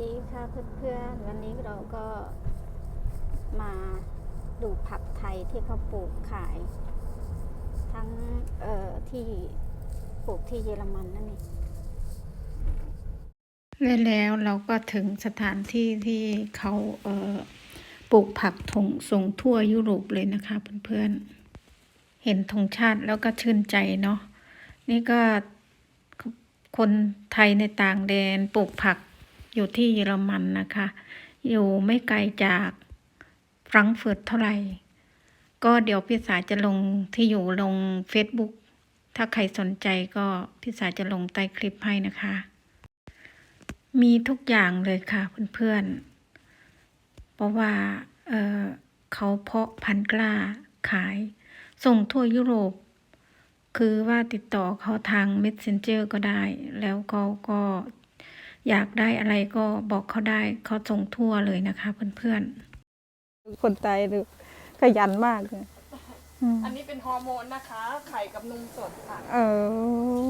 ดีค่ะเพื่อนๆวันนี้เราก็มาดูผักไทยที่เขาปลูกขาย ทั้งเอ่อที่ปลูกที่เยอรมันนั่นเองและแล้วเราก็ถึงสถานที่ที่เขาเอ่อปลูกผักถงส่งทั่วยุโรปเลยนะคะเพื่อนๆเห็นธงชาติแล้วก็ชื่นใจเนาะนี่ก็คนไทยในต่างแดนปลูกผัก อยู่ที่เยอรมันนะคะ อยู่ไม่ไกลจากฟรังก์เฟิร์ตเท่าไหร่ ก็เดี๋ยวพี่สาจะลงที่อยู่ลง Facebook ถ้าใครสนใจก็พี่สาจะลงใต้คลิปให้นะคะ มีทุกอย่างเลยค่ะเพื่อนๆ เพราะว่าเเขาเพาะพันธุ์กล้าขาย ส่งทั่วยุโรป คือว่าติดต่อเขาทาง Messenger ก็ได้ แล้วเขาก็ อยากได้อะไรก็บอกเขาได้เขาส่งทั่วเลยนะคะเพื่อนๆ คนไทยดูขยันมากเลยอืมอันนี้เป็นฮอร์โมนนะคะ ไข่กับนมสดค่ะ เออ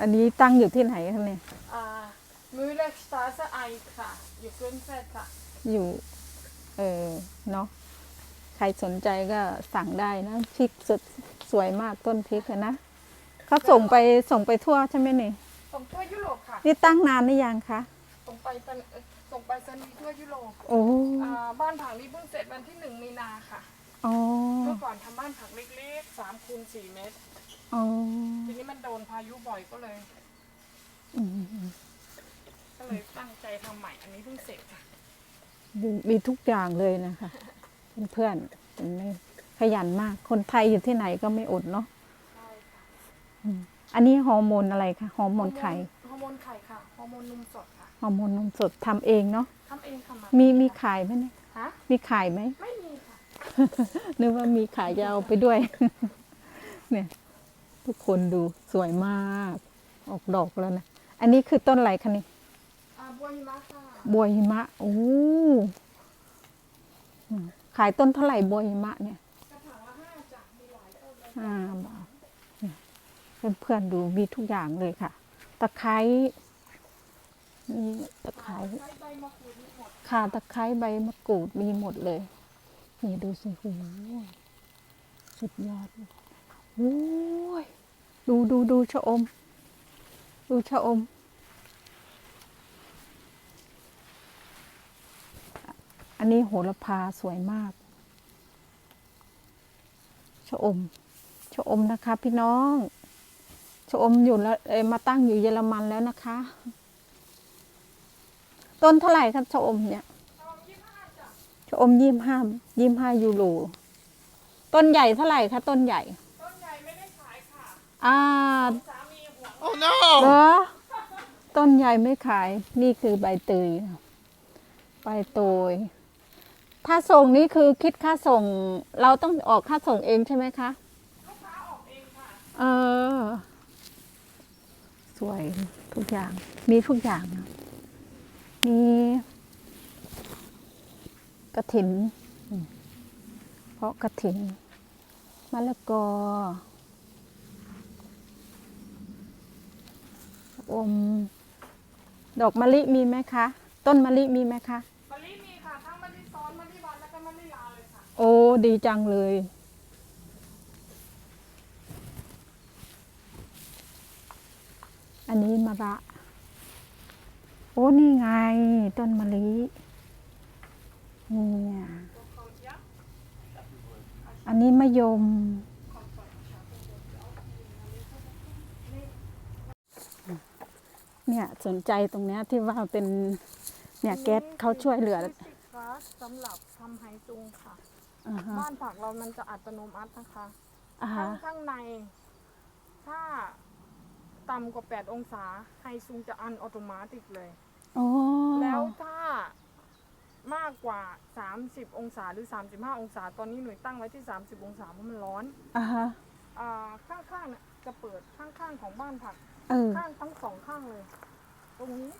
อันนี้ตั้งอยู่ที่ไหนคะเนี่ยอ่ามูเลสตาสไอค่ะ อยู่เพื่อนแฟดค่ะ อยู่ เออเนาะ ใครสนใจก็สั่งได้นะพริกสดสวยมากต้นพริกอะนะเขาส่งไปส่งไปทั่วใช่ไหมนี่ ส่งทั่วยุโรปค่ะ นี่ตั้งนานหรือยังคะ ส่งไปเป็นเอ่อส่งไปสนีย์ทั่วยุโรปโอ้อ่าบ้านผักนี้เพิ่งเสร็จวันที่หนึ่งมีนาค่ะอ๋อเมื่อก่อนทำบ้านผักเล็กๆสามคูณสี่เมตรอ๋อทีนี้มันโดนพายุบ่อยก็เลย อืมก็เลยตั้งใจทำใหม่ อันนี้เพิ่งเสร็จค่ะ มีมีทุกอย่างเลยนะคะ เพื่อนๆเห็นไหมขยันมาก คนไทยอยู่ที่ไหนก็ไม่อดเนาะ ใช่ค่ะ อืม อันนี้ฮอร์โมนอะไรคะฮอร์โมนไข่ฮอร์โมนไข่ค่ะฮอร์โมนนมสดค่ะฮอร์โมนนมสดทำเองเนาะทำเองค่ะมีมีขายไหมเนี่ยฮะมีขายไหมไม่มีค่ะนึกว่ามีขายจะเอาไปด้วย เนี่ย ทุกคนดูสวยมาก ออกดอกแล้วนะอันนี้คือต้นอะไรคะนี่อ่าบัวหิมะค่ะบัวหิมะโอ้อืมขายต้นเท่าไหร่บัวหิมะเนี่ยกระถางละห้าจ้ะมีหลายต้นเลยห้าบาทเนี่ย เพื่อนๆดูมีทุกอย่างเลยค่ะ ตะไคร้มีตะไคร้ใบมะกรูดมีหมดข่าตะไคร้ใบมะกรูดมีหมดเลย นี่ดูสิโอ้โสุดยอดโอ้ยดูดูดูชะอม ดูชะอม อันนี้โหระพาสวยมากชะอมชะอมนะคะพี่น้อง ชะอมอยู่แล้วเอยมาตั้งอยู่เยอรมันแล้วนะคะ ต้นเท่าไหร่ครับชะอมเนี่ยชะอมยี่ห้ายี่ห้ายูโรต้นใหญ่เท่าไหร่คะต้นใหญ่ ต้นใหญ่ไม่ได้ขายค่ะ อ่าสามีห่วง Oh no! เหรอต้นใหญ่ไม่ขาย นี่คือใบเตยใบเตยถ้าส่งนี่คือคิดค่าส่ง เราต้องออกค่าส่งเองใช่ไหมคะลูกค้าออกเองค่ะ เออส วยทุกอย่าง มีทุกอย่างนะมีกระถินอืมเพราะกระถินมะละกอ อม ดอกมะลิมีไหมคะ ต้นมะลิมีไหมคะ มะลิมีค่ะ ทั้งมะลิซ้อนมะลิบานแล้วก็มะลิลาเลยค่ะ โอ้ ดีจังเลย อันนี้มะระ โอ้นี่ไง ต้นมะลิเนี่ยอันนี้มะยม เนี่ยสนใจตรงเนี้ยที่ว่าเป็น เนี่ยแก๊สเขาช่วยเหลือนี่คือก๊าซสำหรับทำไฮซุงค่ะ อ่าฮะบ้านผักเรามันจะอัตโนมัตินะคะ อ่าข้าฮะงข้างใน ถ้า ต่ำกว่า 8 องศาไฮซุงจะอันออโตมัติกเลย โอ้แล้วถ้ามากกว่า 30 องศาหรือ 35 องศา ตอนนี้หน่วยตั้งไว้ที่ 30 องศาเพราะมันร้อนอ่าฮะอ่าข้างๆเนี่ยจะเปิดข้างๆของบ้านผัก เออ ข้างทั้งสองข้างเลย ตรงนี้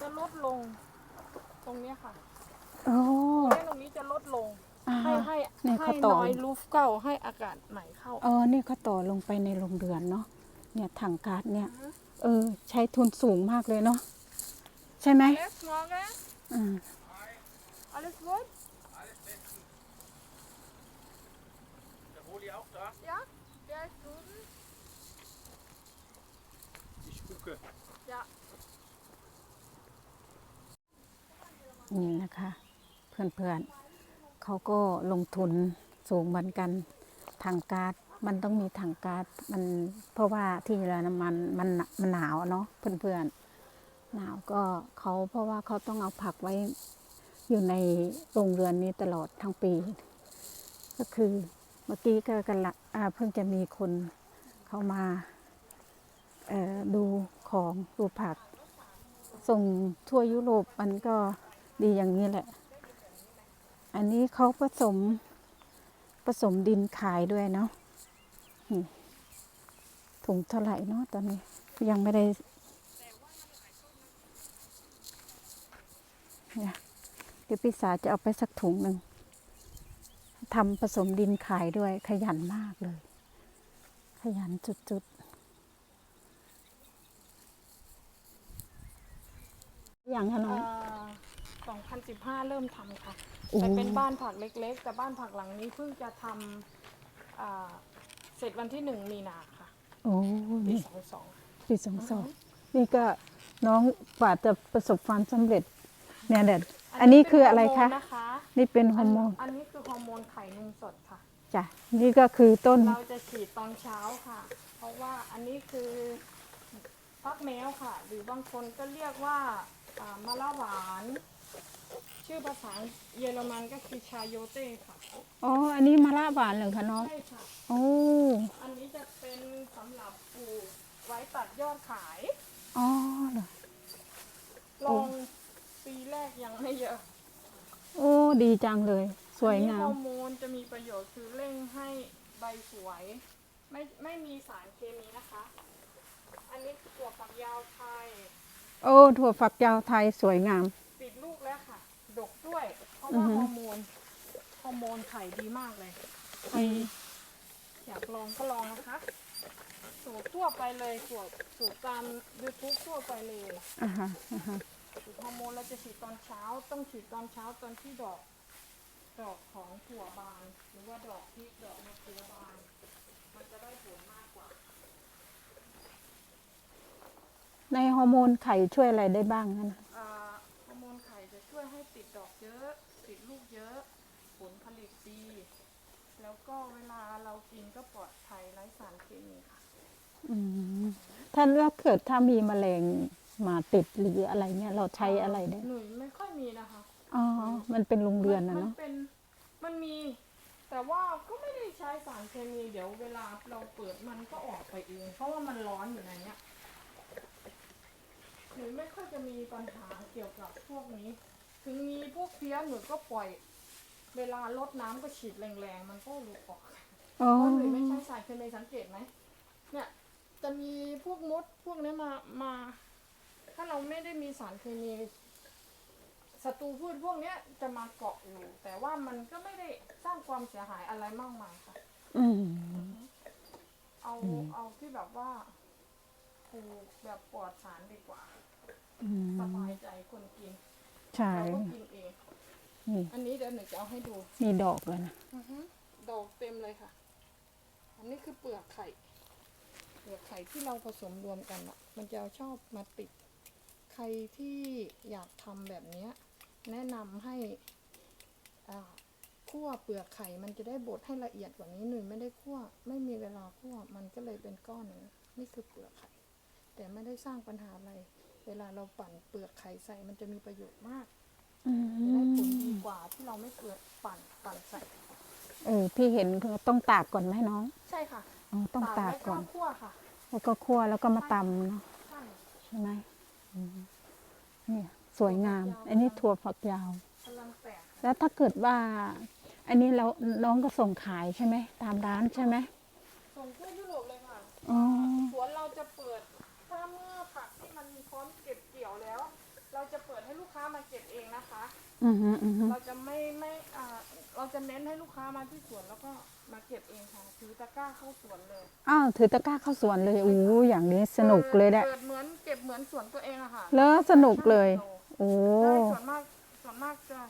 จะลดลง ตรงเนี้ยค่ะโอ้ตรงนี้ตรงนี้จะลดลง อ่าให้ฮะ ให้เนี่ยให้เขาต่อ น้อยลูฟเก้าให้อากาศใหม่เข้า เออเนี่ยเขาต่อลงไปในโรงเรือนเนาะ เนี่ยถังก๊าซเนี่ย เออ ใช้ทุนสูงมากเลยเนาะใช่ไหม Alles morgen? อืม Alles gut? Der Holi auch da? Ja? Der ist drüben? Ich gucke. Ja. นี่นะคะ เพื่อนๆเขาก็ลงทุนสูงเหมือนกันทางการ์ด มันต้องมีทางก๊าร์ดมันเพราะว่าที่เยอรมันมันมันหนาวเนาะเพื่อนๆหนาวก็เขาเพราะว่าเขาต้องเอาผักไว้อยู่ในโรงเรือนนี้ตลอดทั้งปี ก็คือเมื่อกี้ก็กันละเพิ่งจะมีคนเข้ามาดูของดูผัก ส่งทั่วยุโรปมันก็ดีอย่างนี้แหละ อันนี้เขาผสมผสมดินขายด้วยเนาะ ถุงเท่าไหร่เนาะตอนนี้ ยังไม่ได้เนี่ยเดี๋ยวพี่สาจะเอาไปสักถุงหนึ่งทำผสมดินขายด้วยขยันมากเลย ขยันจุดๆ อย่างคะน้องอ่า2015 เริ่มทำค่ะโอ้แต่เป็นบ้านผักเล็ก ๆ แต่บ้านผักหลังนี้เพิ่งจะทำอ่าเสร็จวันที่หนึ่งมีนาค่ะโอ้ปีนี่สองสอง ปีสองสองนี่ก็น้องกว่าจะประสบความสำเร็จเนี่ยเด็ดอันนี้คืออะไรคะนะคะ นี่เป็นฮอร์โมนอันนี้คือฮอร์โมนไข่นมสดค่ะ จ้ะนี่ก็คือต้น เราจะฉีดตอนเช้าค่ะ เพราะว่าอันนี้คือฟักแมวค่ะ หรือบางคนก็เรียกว่าอ่ามะละหวาน ชื่อภาษาเยอรมันก็คือชาโยเต้ค่ะอ๋อ อันนี้มะละหวานเหรอคะน้อง ใช่ค่ะ โอ้ อันนี้จะเป็นสำหรับปลูกไว้ตัดยอดขาย อ๋อเหรอ ลองปีแรกยังไม่เยอะโอ้ ดีจังเลย สวยอันงานี้ฮม อร์โมนจะมีประโยชน์คือเร่งให้ใบสวย ไม่ไม่มีสารเคมีนะคะ อันนี้คือตัวฝักยาวไทย โอ้ ถั่วฝักยาวไทยสวยงาม ติดลูกแล้วค่ะ ดกด้วย เพราะอือว่าฮึฮอร์โมนฮอร์โมนไข่ดีมากเลยใครอยากลองก็ลองนะคะ สูตรทั่วไปเลยสูตรสูตรตามยูทูบทั่วไปเลย อ่าฮะอ่าฮะสูตรฮอร์โมนเราจะฉีดตอนเช้า ต้องฉีดตอนเช้าตอนที่ดอก ดอกของถั่วบาน หรือว่าดอกพริกดอกมะเขือบาน มันจะได้ผลมากกว่า ในฮอร์โมนไข่ช่วยอะไรได้บ้างนะอ่าฮอร์โมนไข่จะช่วยให้ติ ดดอกเยอะติดลูกเยอะ ผลผลิตดี แล้วก็เวลาเรากินก็ปลอดภัยไร้สารเคมีค่ะอืมถ้าถ้าเกิดถ้ามีแมลงมาติดหรืออะไรเนี่ยเราใช้อะไรได้ หนุ่ยไม่ค่อยมีนะคะอ๋อ มันเป็นโรงเรือนนะมัเนาะ เป็นมันมี แต่ว่าก็ไม่ได้ใช้สารเคมีเดี๋ยวเวลาเราเปิดมันก็ออกไปเอง เพราะว่ามันร้อนอยู่ในเนี้ยหนูไม่ค่อยจะมีปัญหาเกี่ยวกับพวกนี้ ถึงมีพวกเพี้ยหนูก็ปล่อย เวลาลดน้ำก็ฉีดแรงๆ มันก็หลุดออกอ๋อเพราะหนูไม่ใช้สารเคมีสังเกตไหมเนี่ย จะมีพวกมดพวกนี้มามา ถ้าเราไม่ได้มีสารเคมีศัตรูพืชพวกเนี้ยจะมาเกาะอยู่ แต่ว่ามันก็ไม่ได้สร้างความเสียหายอะไรมากมายค่ะ อืม เอาอืม เอาที่แบบว่าปลูกแบบปลอดสารดีกว่า อืมสบายใจคนกิน ใช่ เราก็กินเอง นี่อันนี้เดี๋ยวหนูจะเอาให้ดูมีดอกแล้วนะอือฮึดอกเต็มเลยค่ะ อันนี้คือเปลือกไข่ เปลือกไข่ที่เราผสมรวมกันอะมันจะชอบมาติด ใครที่อยากทำแบบเนี้ย แนะนำให้อ่าคั่วเปลือกไข่ มันจะได้บดให้ละเอียดกว่านี้หนึ่งไม่ได้คั่ว ไม่มีเวลาคั่ว มันก็เลยเป็นก้อนอย่างนี้นี่คือเปลือกไข่ แต่ไม่ได้สร้างปัญหาอะไร เวลาเราปั่นเปลือกไข่ใส่มันจะมีประโยชน์มากอืจะได้ผลมดีกว่าที่เราไม่เปลือกปั่นปั่นใส่เออพี่เห็นต้องตากก่อนไหมน้อง ใช่ค่ะอ๋อต้องตากก่อนแล้วคั่วค่ะแล้วก็คั่วแล้วก็มาตำเนาะใช่ใช่ไหมอืมเนี่ยสวยงาม อันนี้ถั่วฝักยาวกำลังแตกแล้วถ้าเกิดว่า อันนี้เราน้องก็ส่งขายใช่ไหมตามร้านใช่ไหม ค้ามาเก็บเองนะคะ อือฮึอือฮึเราจะไม่ไม่อ่าเราจะเน้นให้ลูกค้ามาที่สวนแล้วก็มาเก็บเองค่ะถือตะกร้าเข้าสวนเลยอ้าวถือตะกร้าเข้าสวนเลยอู้อย่างนี้สนุกเลยแหละเปิดเหมือนเก็บเหมือนสวนตัวเองอะค่ะแล้วสนุกเลย โอ้ใช่ส่วนมากส่วนมากจะ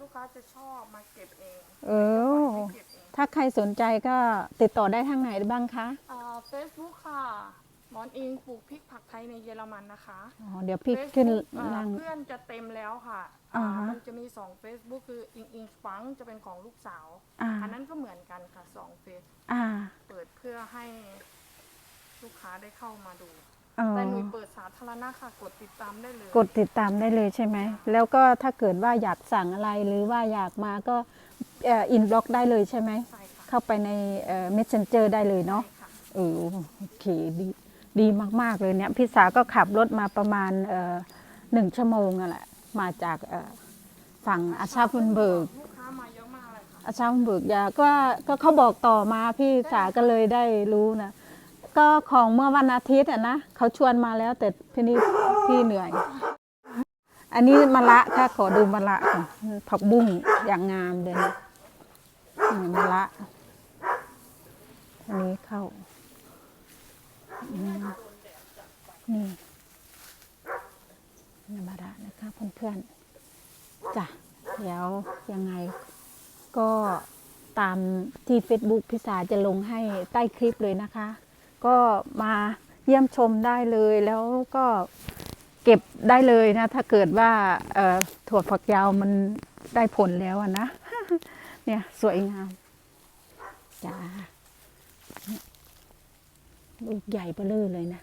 ลูกค้าจะชอบมาเก็บเองเออไม่เก็บเองถ้าใครสนใจก็ติดต่อได้ทางไหนบ้างคะเฟซบุ๊กค่ะห มอนอิงปลูกพริกผักไทยในเยอรมันนะคะอ๋อเดี๋ยวพี่ขึ้น Facebook เอ่อล่าง เพื่อนจะเต็มแล้วค่ะอ่าอ่าฮะ มันจะมีสอง Facebook คืออิงอิงฟังจะเป็นของลูกสาว อ่าอันนั้นก็เหมือนกันค่ะสองเฟซอ่าเปิดเพื่อให้ลูกค้าได้เข้ามาดู เออแต่หนุ่ยเปิดสาธารณะค่ะ กดติดตามได้เลยกดติดตามได้เลยใช่ไหม แล้วก็ถ้าเกิดว่าอยากสั่งอะไรหรือว่าอยากมาก็อินบล็อกได้เลยใช่ไหม ใช่ค่ะเข้าไปในเอ่อ messenger ได้เลยเนาะใช่ค่ะ เออโอเคดี ดีมาก ๆ เลยเนี่ยพี่สาก็ขับรถมาประมาณหนึ่งชั่วโมงอะแหละ มาจากฝั่งอาชาฟุนเบิร์กอาช่าชาฟุนเบิร์กยาก็ก็เขาบอกต่อมาพี่สาก็เลยได้รู้นะก็ของเมื่อวันอาทิตย์อะนะเขาชวนมาแล้วแต่ทีนี้พี่เหนื่อย อันนี้มะละค่ะขอดูมะละก่อนผักบุ้งอย่างงามเลยนะมะละอันนี้เข้าอืมนี่นี่มะละนะคะเพื่อนๆจ้ะเดี๋ ยังไง ก็ตามที่ Facebook พิสาจะลงให้ใต้คลิปเลยนะคะ ก็มาเยี่ยมชมได้เลยแล้วก็เก็บได้เลยนะ ถ้าเกิดว่าถั่วฝักยาวมันได้ผลแล้วนะ เนี่ยสวยงามจ้าลูกใหญ่เบ้อเร่อเลยนะ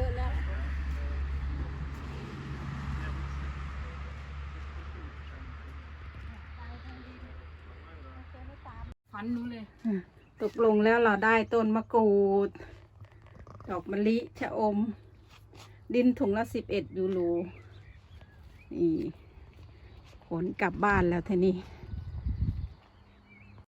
ยอะแล้วฝันหนูเลยตกลงแล้วเราได้ต้นมะกรูด ดอกมะลิชะอม ดินถุงละสิบเอ็ดยูโรนี่ขนกลับบ้านแล้วทีนี้